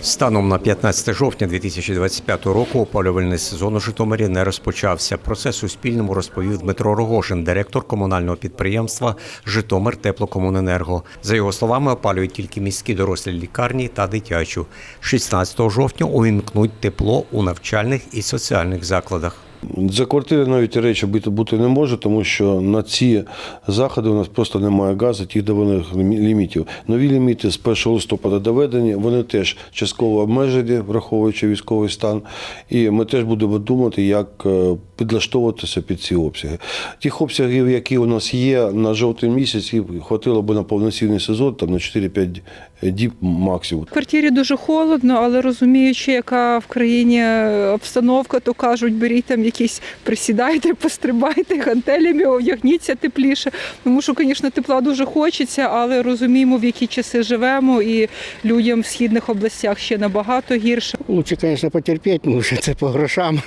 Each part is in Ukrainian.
Станом на 15 жовтня 2025 року опалювальний сезон у Житомирі не розпочався. Про це Суспільному розповів Дмитро Рогожин, директор комунального підприємства Житомир Теплокомуненерго. За його словами, опалюють тільки міські дорослі лікарні та дитячу. 16 жовтня увімкнуть тепло у навчальних і соціальних закладах. За квартири навіть речі бути, не може, тому що на ці заходи у нас просто немає газу, тих доведених лімітів. Нові ліміти з 1 листопада доведені, вони теж частково обмежені, враховуючи військовий стан. І ми теж будемо думати, як е, підлаштовуватися під ці обсяги. Тих обсягів, які у нас є на жовтий місяць, їх хватило б на повноцінний сезон, там на 4-5 діб максимум. В квартирі дуже холодно, але розуміючи, яка в країні обстановка, то кажуть, беріть там якісь присідайте, пострибайте гантелями, одягніться тепліше. Тому що, звісно, тепла дуже хочеться, але розуміємо, в які часи живемо, і людям в східних областях ще набагато гірше. Лучше, звісно, потерпіти, тому що це по грошам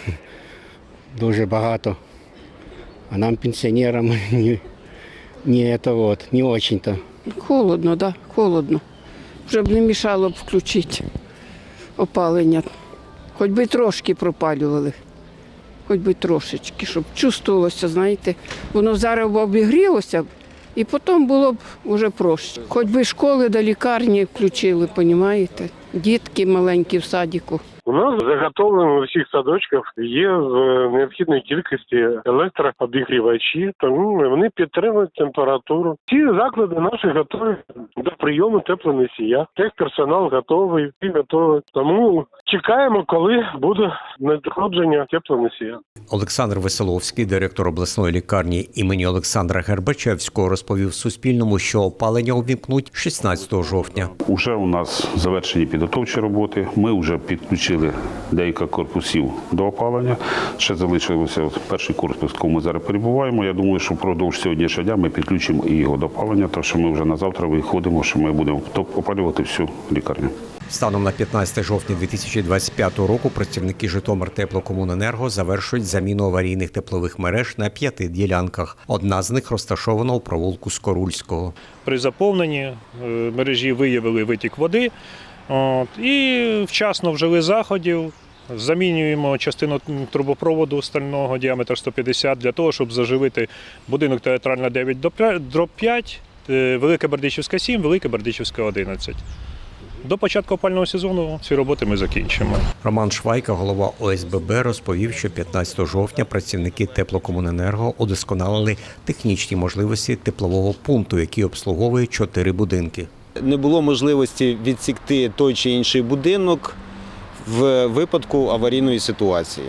дуже багато. А нам, пенсіонерам, не, не, это вот, не очень-то. Холодно, так, да, холодно. Вже б не мішало б включити опалення. Хоч би трошки пропалювали, хоч би трошечки, щоб чувствувалося, знаєте. Воно зараз обігрілося і потім було б вже проще. Хоч би школи до лікарні включили, розумієте? Дітки маленькі в садіку. У нас заготовлено у всіх садочках є в необхідної кількості електрообігрівачі, тому вони підтримують температуру. Ці заклади наші готові до прийому теплоносія. Техперсонал готовий, всі готові. Тому чекаємо, коли буде надходження теплоносія. Олександр Веселовський, директор обласної лікарні імені Олександра Гербачевського, розповів Суспільному, що опалення увімкнуть 16 жовтня. Уже у нас завершені підготовчі роботи. Ми вже підключили деякі корпусів до опалення. Ще залишилося перший корпус, в якому ми зараз перебуваємо. Я думаю, що впродовж сьогоднішнього дня ми підключимо і його до опалення, тому що ми вже на завтра виходимо, що ми будемо опалювати всю лікарню. Станом на 15 жовтня 2025 року працівники Житомир Теплокомуненерго завершують заміну аварійних теплових мереж на п'яти ділянках. Одна з них розташована у провулку Скорульського. при заповненні е, мережі виявили витік води і вчасно вжили заходів. Замінюємо частину трубопроводу стального діаметр 150 для того, щоб заживити будинок театральна 9 до 5, дроб 5, е, Велика Бердичівська 7, Велика Бердичівська 11. До початку опального сезону ці роботи ми закінчимо. Роман Швайка, голова ОСББ, розповів, що 15 жовтня працівники теплокомуненерго удосконалили технічні можливості теплового пункту, який обслуговує чотири будинки. не було можливості відсікти той чи інший будинок в випадку аварійної ситуації.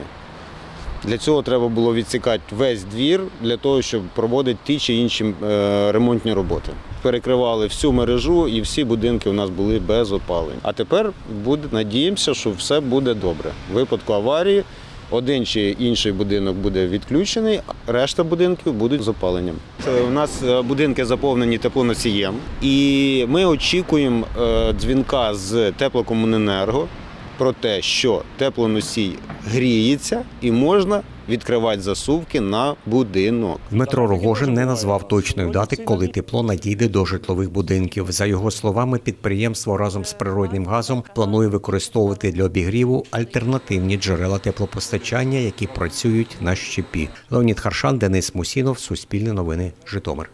Для цього треба було відсікати весь двір для того, щоб проводити ті чи інші е, ремонтні роботи. Перекривали всю мережу і всі будинки у нас були без опалень. А тепер буде, надіємося, що все буде добре. В випадку аварії один чи інший будинок буде відключений, а решта будинків будуть з опаленням. У нас е, будинки заповнені теплоносієм, і ми очікуємо е, дзвінка з теплокомуненерго про те, що теплоносій гріється і можна відкривати засувки на будинок. Дмитро Рогожин не назвав точної дати, коли тепло надійде до житлових будинків. За його словами, підприємство разом з природним газом планує використовувати для обігріву альтернативні джерела теплопостачання, які працюють на щепі. Леонід Харшан, Денис Мусінов, Суспільне новини, Житомир.